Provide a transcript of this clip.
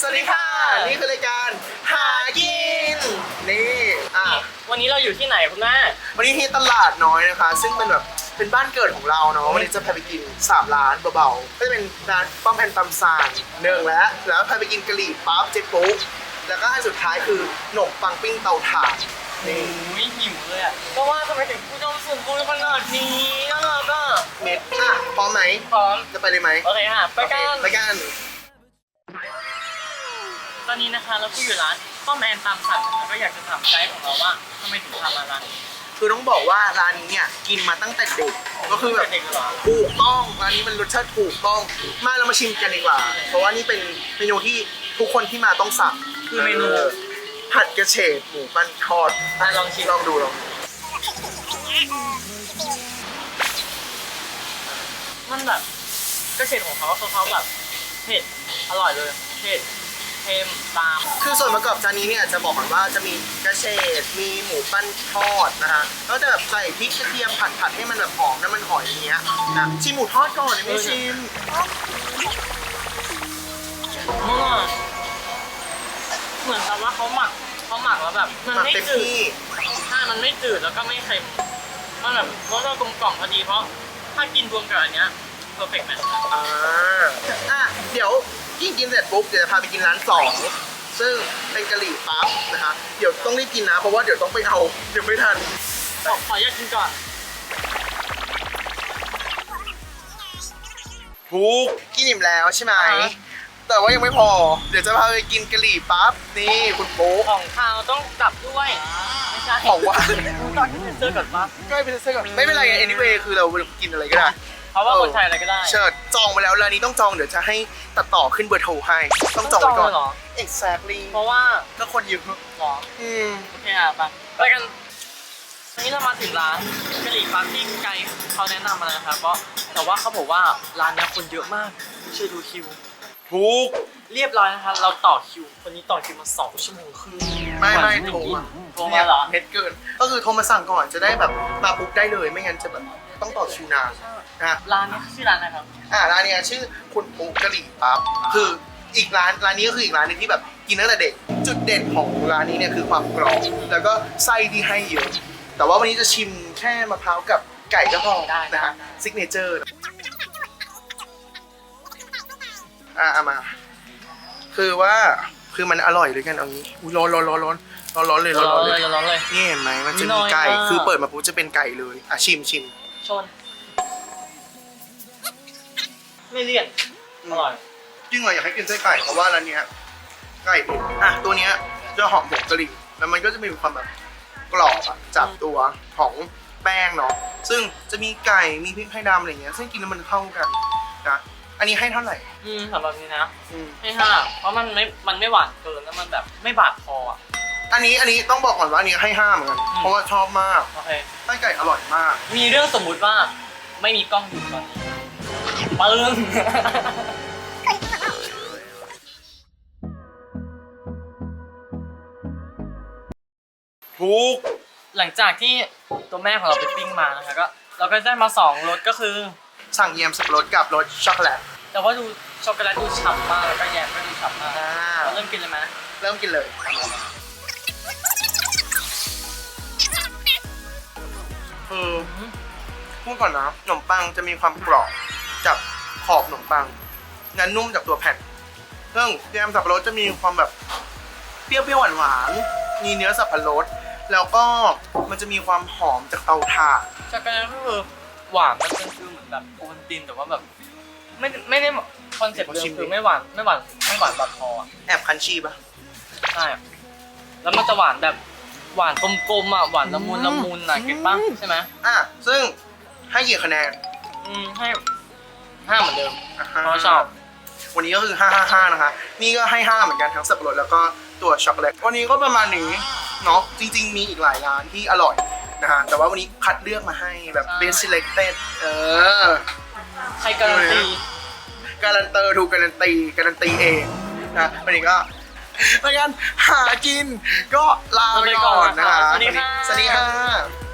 สวัสดีค่ะ นี่คือรายการหากิน นี่อะวันนี้เราอยู่ที่ไหนคุณแม่ วันนี้ที่ตลาดน้อยนะคะ ซึ่งเป็นแบบเป็นบ้านเกิดของเราเนาะวันนี้จะพาไปกิน3ร้านเบาๆก็จะเป็นร้านป้อมแอนตำซานหนึ่งแล้ว แล้วพาไปกินกะหรี่ปั๊บเจ๊ปุ๊กแล้วก็อันสุดท้ายคือขนมปังปิ้งเตาถ่านโอ้นี่ยหิวเลยอะก็ว่าทำไมถึงผู้ชมสูงกูขนาดนี้น่ารักอะเม็ดอะพร้อมไหมพร้อมจะไปเลยไหมโอเคค่ะไปกันโอเคไปกันต อนนี้นะคะเราก็อยู่ร้านป้อมแอนตามสั่งแล้วก็อยากจะถามไกด์ของเราว่าทำไมถึงทำมาร้านนี้คือต้องบอกว่าร้านนี้เนี่ยกินมาตั้งแต่เด็กก็คือแบบเด็กๆเหรอถูกต้องร้านนี้มันรสชาติถูกต้องมาเรามาชิมกันดีกว่า เพราะว่านี่เป็นเมนูที่ทุกคนที่มาต้องสั่งคือเมนูผัดกระเฉดหมูปั้นทอดอะลองชิมลองดูลองดูมันแบบกระเฉดของเขาคือเขาแบบเผ็ดอร่อยเลยเผ็ด เค็มตาม คือส่วนประกอบจานนี้เนี่ยจะบอกก่อนว่าจะมีกระเฉดมีหมูปั้นทอดนะฮะแล้วจะแบบใส่พริกกระเทียมผัดผัดให้มันแบบหอมน้ำมันหอยอย่างเงี้ยนะชิมหมูทอดก่อนเดี๋ยวไม่ชิมเมื่อเหมือนกับว่าเขาหมักเขาหมักแล้วแบบมันมาไม่เต็มจืดที่ใช่มันไม่จืดแล้วก็ไม่เค็มมันแบบรสชาติกลมกล่อมพอดีเพราะถ้ากินรวมกับอันเนี้ยเพอร์เฟกต์แมทอ่าอะเดี๋ยว กินกินเสร็จปุ๊บเดี๋ยวจะพาไปกินร้านสองซึ่งเป็นกะหรี่ปั๊บนะคะเดี๋ยวต้องรีบกินนะ เพราะว่าเดี๋ยวต้องไปเอาเดี๋ยวไม่ทันขอขออนุญาตกินก่อนทุกกินอิ่มแล้วใช่ไหม แต่ว่ายังไม่พอ เดี๋ยวจะพาไปกินกะหรี่ปั๊บนี่คุณโป๊ะของข้าวต้องกลับด้วย ไม่ใช่ของหวานก่อนที่จะเจอกับปั๊บก็ไปซื้อก่อนไม่เป็นไรไง anyway คือเรากินอะไรก็ได้ เพราะว่าคนไทยอะไรก็ได้ เชิญ จองมาแล้วร้านนี้ต้องจองเดี๋ยวจะให้ตัดต่อขึ้นเบอร์โทรให้ ต้องจองไว้ก่อนเลยเหรอ exactly เพราะว่าก็คนเยอะหรออืมโอเคอะไปไปกันวันนี้เรามาถึงร้านกะหรี่ปั๊บที่ไกด์เขาแนะนำมานะครับเพราะแต่ว่าเขาบอกว่าร้านเนี้ยคนเยอะมากช่วยดูคิว ทุกเรียบร้อยนะคะเราต่อคิวคนนี้ต่อคิวมาสองชั่วโมงครึ่งไม่ไม่กโทรว่ามาโทรมาเหรอเม็ดเกิน ก็คือโทรมาสั่งก่อนจะได้แบบมาปุ๊บได้เลยไม่งั้นจะแบบต้องต่อคิวนานนะร้านนี้ชื่อร้านอะไรครับอ่าร้านเนี้ยชื่อคุณปุ๊กกะหรี่ปั๊บคืออีกร้านร้านนี้ก็คืออีกร้านหนึงที่แบบกินตั้งแต่เด็ก จุดเด่นของร้านนี้เนี่ยคือความกรอบแล้วก็ไส้ที่ให้เยอะแต่ว่าวันนี้จะชิมแค่มะพร้าวกับไก่ก็พอได้นะฮะได้ซิกเนเจอร์ อะเอามา คือว่าคือมันอร่อยด้วยกันเอางี้อุ้ยร้อนร้อนร้อนร้อนร้อนร้อนเลยร้อนร้ร้ออนนเลเลยยร้อนเลย นี่เห็นไหมมันจะน้มีอยไก่มาก คือเปิดมาปุ๊บจะเป็นไก่เลยอะชิมชิมชน ไม่เลี่ยนอร่อยจริงเหรออยากให้กินไส้ไก่เพราะว่าร้านเนี้ยไก่ตุ๋นอะตัวเนี้ยจะหอมผงกะหรี่แล้วมันก็จะมีความแบบกรอบอะจากตัวของแป้งเนาะซึ่งจะมีไก่มีพริกไทยดำอะไรเงี้ยซึ่งกินแล้วมันเข้ากันนะ อันนี้ให้เท่าไหร่ อืมสำหรับนี้นะอืมให้ห้าเพราะมันไม่มันไม่หวานเกินแล้วมันแบบไม่บาดคออะ อันนี้อันนี้ต้องบอกก่อนว่าอันนี้ให้ห้าเหมือนกันอืมเพราะว่าชอบมากโอเคไส้ไก่อร่อยมาก มีเรื่องสมมุติว่าไม่มีกล้องอยู่ตอนนี้ปึ้งทุกหลังจากที่ตัวแม่ของเราไปปิ้งมานะคะก็เราก็ได้มาสองรสก็คือ สั่งเยี่ยมสับปะรดกับรสช็อกโกแลตแต่ว่าดูช็อกโกแลตดูฉ่ำมากแล้วก็แยมก็ดูฉ่ำมากอ่าเราเริ่มกินเลยไหมเริ่มกินเลย คือพูดก่อนนะขนมปังจะมีความกรอบจากขอบขนมปังงั้นนุ่มจากตัวแผ่นซึ่งแยมสับปะรดจะมีความแบบเปรี้ยวๆหวานๆมีเนื้อสับปะรด แล้วก็มันจะมีความหอมจากเตาถ่าน ช็อกโกแลตก็คือ หวานมันเป็นคือเหมือนแบบโอวัลตินแต่ว่าแบบ ไม่ไม่ได้คอนเซ็ปต์เดิมคือไม่หวานไม่หวานไม่หวานบาดคออะแอบคันชีปะใช่อะแล้วมันจะหวานแบบหวานกลมๆอะหวานละมุนละมุนอะเก็ตปะใช่ไหมอะซึ่งให้กี่คะแนนอืมให้ห้าเหมือนเดิมอะเพราะชอบ วันนี้ก็คือ 555 นะคะ นี่ก็ให้ 5 เหมือนกันทั้งสับปะรดแล้วก็ตัวช็อกโกแลต วันนี้ก็ประมาณนี้ เนาะ จริง ๆ มีอีกหลายร้านที่อร่อย นะฮะแต่ว่าวันนี้คัดเลือกมาให้แบบ best selected เออ ใครการันตี การันเตอร์ถูกการันตีการันตีเองนะวันนี้ก็รายการหากินก็ลาไปก่อนนะคะสวัสดีค่ะสวัสดีค่ะ